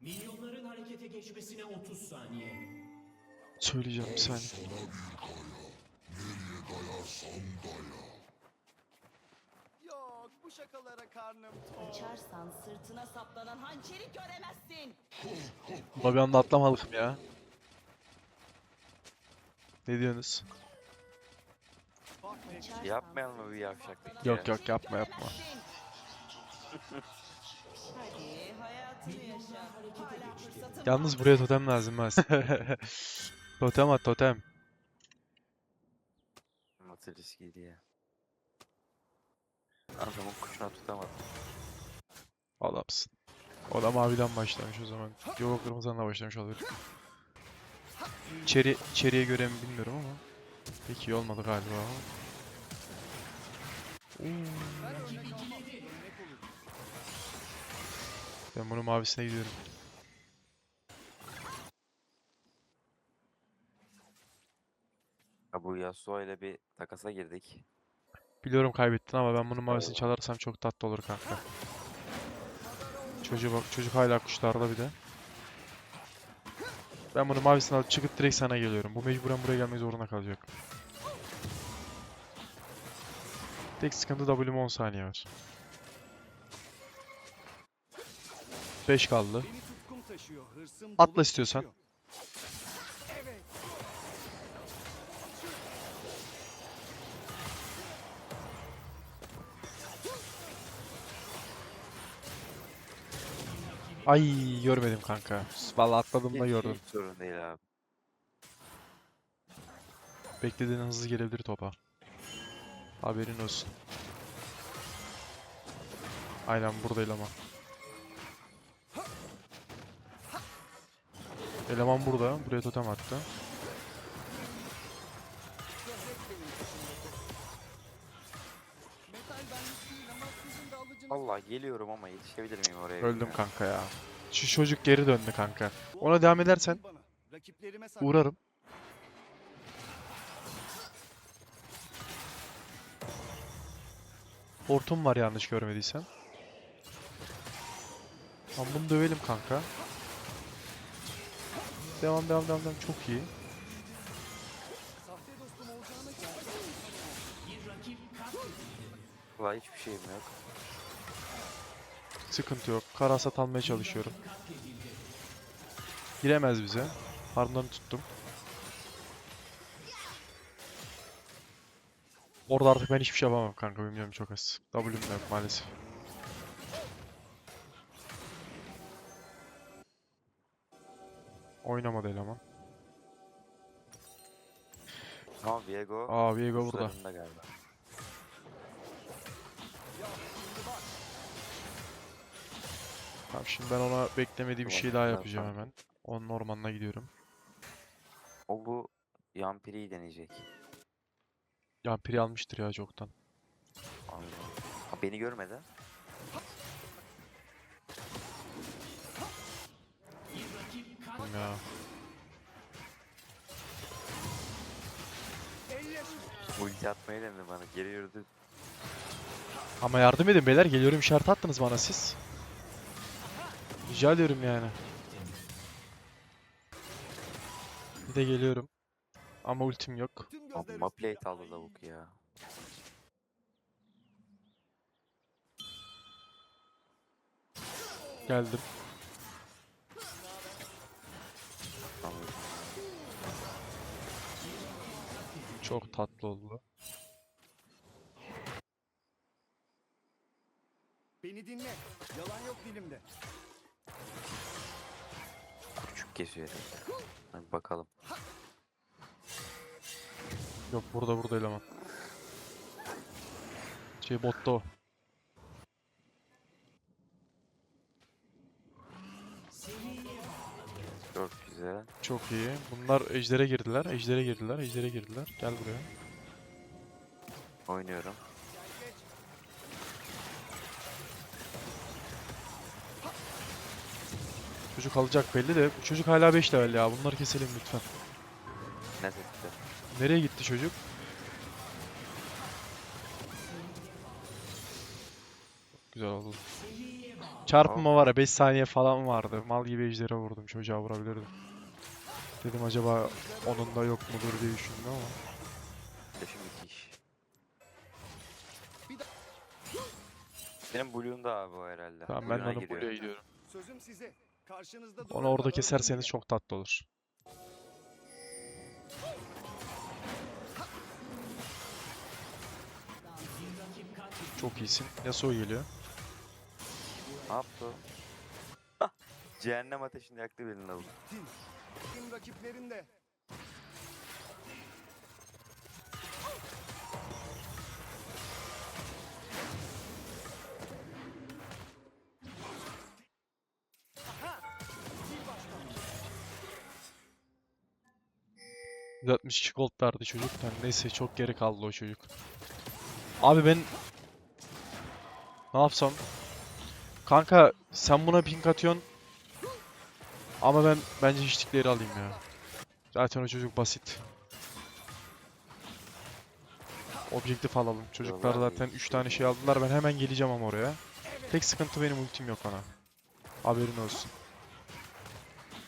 Milyonların harekete geçmesine 30 saniye. Söyleyeceğim bir saniye. Yok bu şakalara karnım tok. Kaçarsan sırtına saplanan hançeri göremezsin. Buna bir anda atlamadık mı ya? Ne diyorsunuz? Yapmayalım mı bir yavşaklık? Yok, yok, yapma, yapma. göremezsin. Hadi hayatını yaşa. Hala fırsatın Yalnız buraya totem lazım ha. totem at totem. Atı riskiydi ya. Adamın kuşuna tutamadım. Adamsın. O da maviden başlamış o zaman. Yok kırmızıdan da başlamış olabilir. İçeri, içeriye göre mi bilmiyorum ama. Pek iyi olmadı galiba. Oo. Ben bunun mavisine gidiyorum. Ya bu Yasuo ile bir takasa girdik. Biliyorum kaybettin ama ben bunun mavisini çalarsam çok tatlı olur kanka. Çocuğu bak, çocuk hala kuşlarda bir de. Ben bunu mavisini alıp çıkıp direkt sana geliyorum. Bu mecburen buraya gelmek zorunda kalacak. Tek sıkıntı W'm 10 saniye var. 5 kaldı. Beni tutkum taşıyor. Hırsım Atla istiyorsan. Ay görmedim kanka. Vallahi atladığımda Hiç- gördüm. Hiç sorun değil abi. Beklediğin hızlı gelebilir topa. Haberin olsun. Aynen buradayım ama. Eleman burada. Buraya totem attı. Vallahi geliyorum ama yetişebilir miyim oraya Öldüm bilmiyorum. kanka ya. Şu çocuk geri döndü kanka. Ona devam edersen uğrarım. Hortum var yanlış görmediysen. Tamam bunu dövelim kanka. Devam devam devam devam çok iyi. Vallahi hiçbir şeyim yok. Sıkıntı yok. Karasat almaya çalışıyorum. Giremez bize. Farmlarını tuttum. Orada artık ben hiçbir şey yapamam kanka. Bilmiyorum çok az. W'm yok maalesef. Oynamadı eleman. Ama Viego Aa Viego burada. kuşlarında galiba. Tamam şimdi ben ona beklemediği bir şey daha Tamam, yapacağım tamam. hemen. Onun ormanına gidiyorum. O bu Yampiri'yi deneyecek. Ya piri almıştır ya çoktan. Anladım. Ha, beni görmedi. Ya. Ulti atmayı denedi bana. Geri yürüdü. Ama yardım edin beyler. Geliyorum işaret attınız bana siz. Rica ediyorum yani. Bir de geliyorum. Ama ultim yok. Amma plate aldı lavuk ya. Geldim. Çok tatlı oldu. Beni dinle. Yalan yok dilimde. Küçük herhalde. Hadi bakalım. Yok burada burada eleman. Şey botta o. Güzel. Çok iyi. Bunlar ejdere girdiler. Ejdere girdiler. Ejdere girdiler. Gel buraya. Oynuyorum. Çocuk alacak belli de. Bu çocuk hala 5 level ya. Bunları keselim lütfen. Ne seçti? Nereye gitti çocuk? Güzel oldu. Çarpma var ya 5 saniye falan vardı. Mal gibi ejdere vurdum çocuğa vurabilirdim. Dedim acaba onun da yok mudur diye düşündüm ama. Flash'ım müthiş. Benim Blue'um da abi o herhalde. Tamam ben Blue'una onu giriyor. buraya gidiyorum. Sözüm size. Karşınızda Onu orada keserseniz çok tatlı olur. Çok iyisin. Yasuo geliyor. Ne yaptı o? Cehennem ateşinde yaktı birini aldı. Tim rakiplerin de. 162 gold verdi çocuk. Yani neyse çok geri kaldı o çocuk. Abi ben ne yapsam? Kanka sen buna ping atıyorsun. Ama ben bence hiçlikleri alayım ya. Zaten o çocuk basit. Objektif alalım. Çocuklar zaten iyi. 3 tane şey aldılar. Ben hemen geleceğim ama oraya. Tek sıkıntı benim ultim yok ona. Haberin olsun.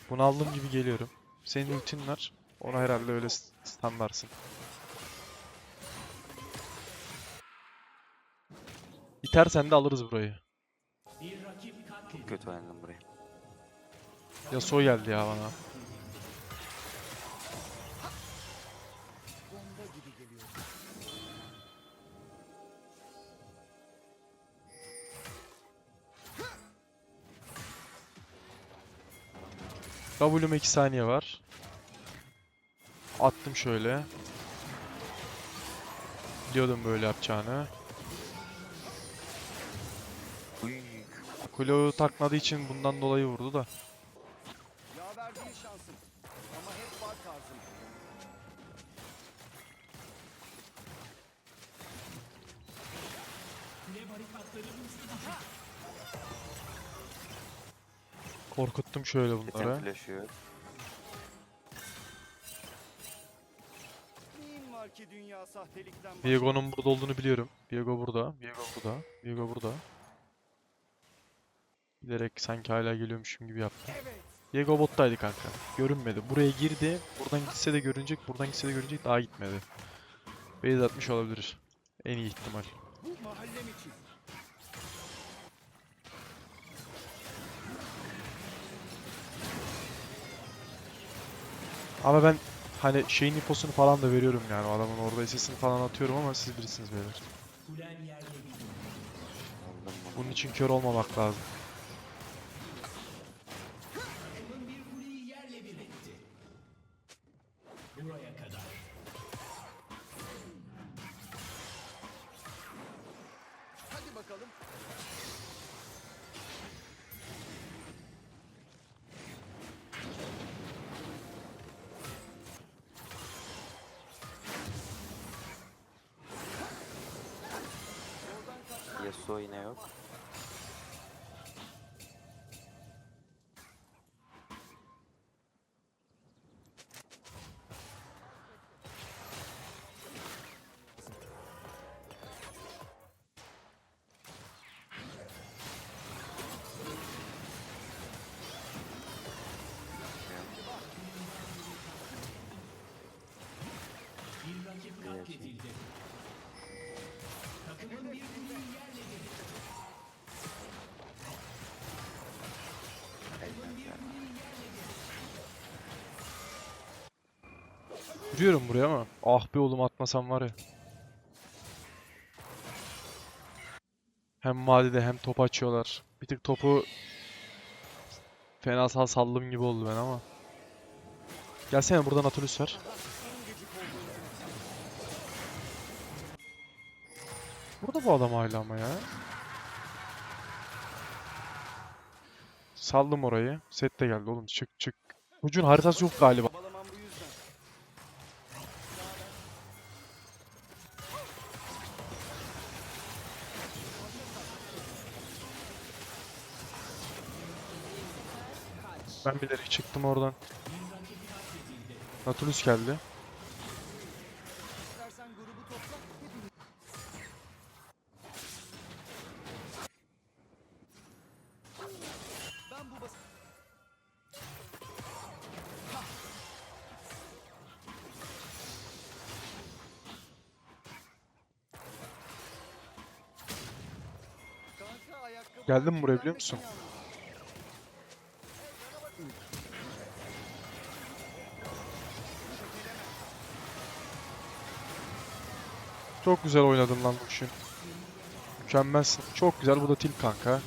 Bunu aldığım gibi geliyorum. Senin ultin var. Onu herhalde öyle standarsın. İtersen de alırız burayı. Katledildi. Kötü oynadım burayı. Yasuo geldi ya bana. W'm 2 saniye var. Attım şöyle. Biliyordum böyle yapacağını. Uy. Kulo'yu takmadığı için bundan dolayı vurdu da. Korkuttum şöyle Geçen bunları. flash'ı yok. Neyin var ki dünya sahtelikten başka? Viego'nun burada olduğunu biliyorum. Viego burada. Viego burada. Viego burada. Bilerek sanki hala geliyormuşum gibi yaptım. Evet. Bottaydı kanka. Görünmedi. Buraya girdi. Buradan gitse de görünecek. Buradan gitse de görünecek. Daha gitmedi. Base atmış olabilir. En iyi ihtimal. Ama ben hani şeyin infosunu falan da veriyorum yani. O adamın orada SS'ini falan atıyorum ama siz bilirsiniz beyler. Bunun için kör olmamak lazım. Katledildi. Takımın bir kuleyi yerle. Yürüyorum buraya ama. Ah be oğlum atmasam var ya. Hem vadide hem top açıyorlar. Bir tık topu fena sal saldım gibi oldu ben ama. Gelsene buradan Atulus var. Burada bu adam hala ama ya. Saldım orayı. Set de geldi oğlum. Çık çık. Ucun haritası yok galiba. Ben bilerek çıktım oradan. Nautilus geldi. Geldim buraya biliyor musun? Çok güzel oynadın lan Lucian. Mükemmelsin. Çok güzel. Bu da tilt kanka.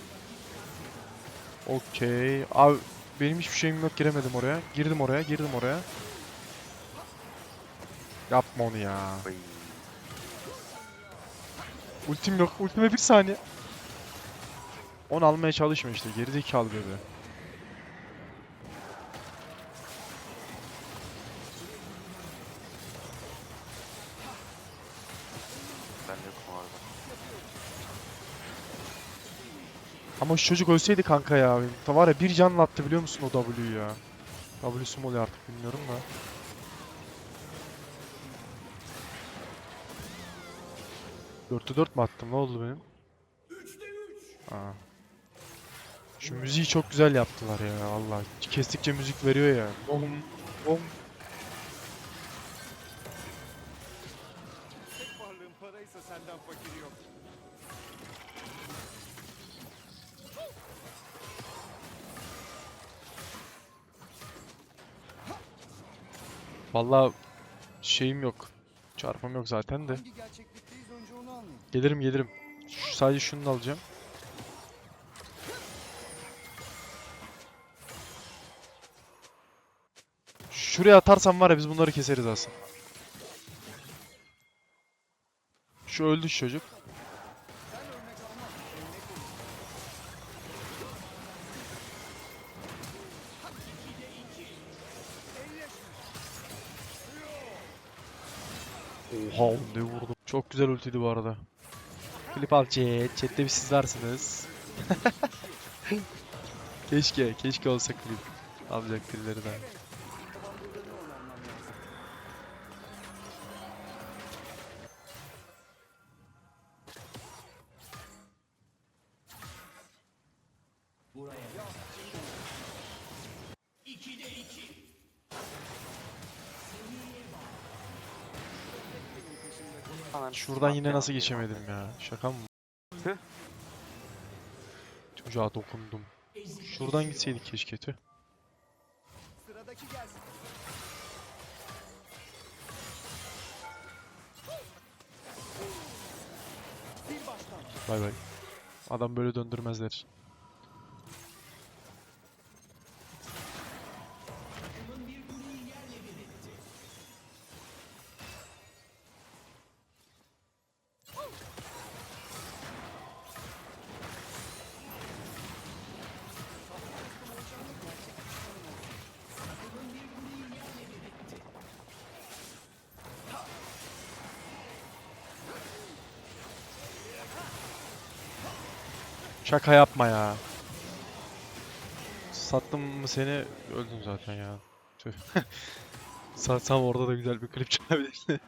Okey. Abi benim hiçbir şeyim yok. Giremedim oraya. Girdim oraya. Girdim oraya. Yapma onu ya. Ultim yok. Ultime bir saniye. Onu almaya çalışma işte. Gerizekalı bebe. Ben yokum orada. Ama şu çocuk ölseydi kanka ya. Ta var ya bir canla attı biliyor musun o W'yu ya. W'su mu oluyor artık bilmiyorum da. Dörtte dört mü attım? Ne oldu benim? Aa. Şu müziği çok güzel yaptılar ya Allah. Kestikçe müzik veriyor ya. Bom, bom. Tek varlığın paraysa senden fakir yok. Vallahi şeyim yok. Çarpım yok zaten de. Gelirim gelirim. Şu, sadece şunu da alacağım. Şuraya atarsam var ya biz bunları keseriz aslında. Şu öldü şu çocuk. Oha ne vurdum. Çok güzel ultiydi bu arada. Klip al chat. Chat'te bir siz varsınız. keşke, keşke olsa klip. Alacak birileri de. Anan Şuradan yine nasıl geçemedim ya? Şaka mı? Tüh. Çocuğa dokundum. Şuradan gitseydik keşke tüh. Bay bay. Adam böyle döndürmezler. Şaka yapma ya. Sattım mı seni öldün zaten ya. Tüh. Satsam orada da güzel bir klip çıkabilirdi.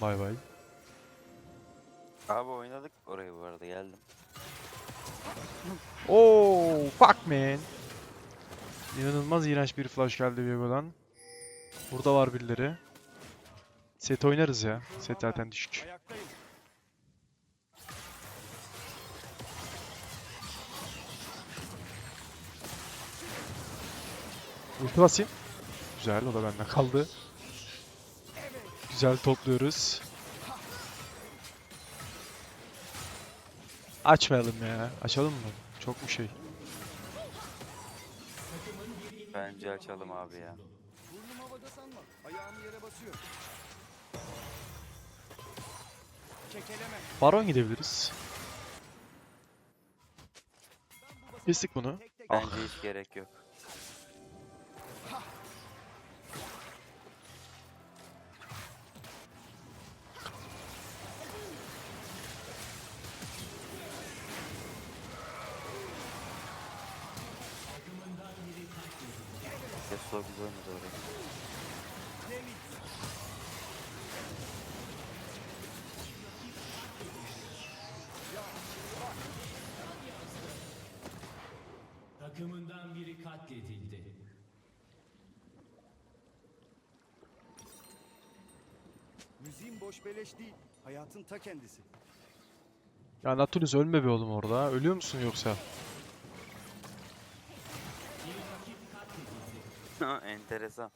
Bay bay. Abi oynadık orayı bu arada geldim. Oo, fuck man. İnanılmaz iğrenç bir flash geldi Viego'dan. Burada var birileri. Set oynarız ya. Set zaten düşük. Ulti basayım. Güzel o da bende kaldı. Güzel topluyoruz. Açmayalım ya. Açalım mı? Çok mu şey? Bence açalım abi ya. Burnum havada sanma. Ayağım yere basıyor. Kekeleme. Baron gidebiliriz. Kestik bunu. Bence hiç gerek yok. Boş beleş değil. Hayatın ta kendisi. Ya Nautilus ölme be oğlum orada. Ölüyor musun yoksa? Enteresan.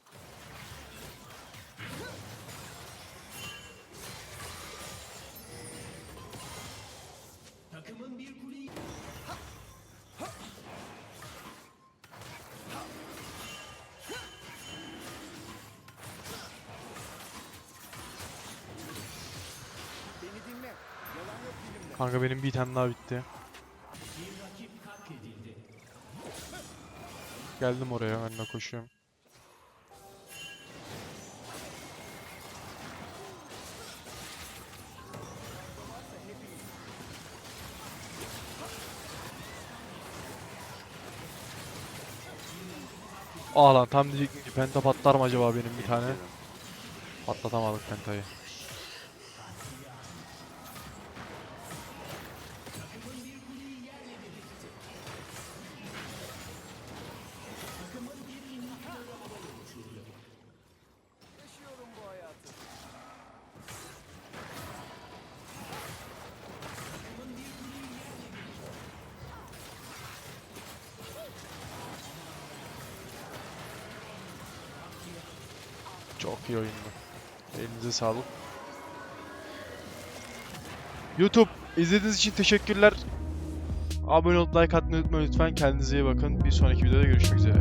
Kanka benim bir tane daha bitti. Geldim oraya ben de koşuyorum. Aa lan tam diyecektim ki penta patlar mı acaba benim bir tane? Patlatamadık pentayı. Çok iyi oyundu. Elinize sağlık. YouTube izlediğiniz için teşekkürler. Abone olup like atmayı unutmayın lütfen. Kendinize iyi bakın. Bir sonraki videoda görüşmek üzere.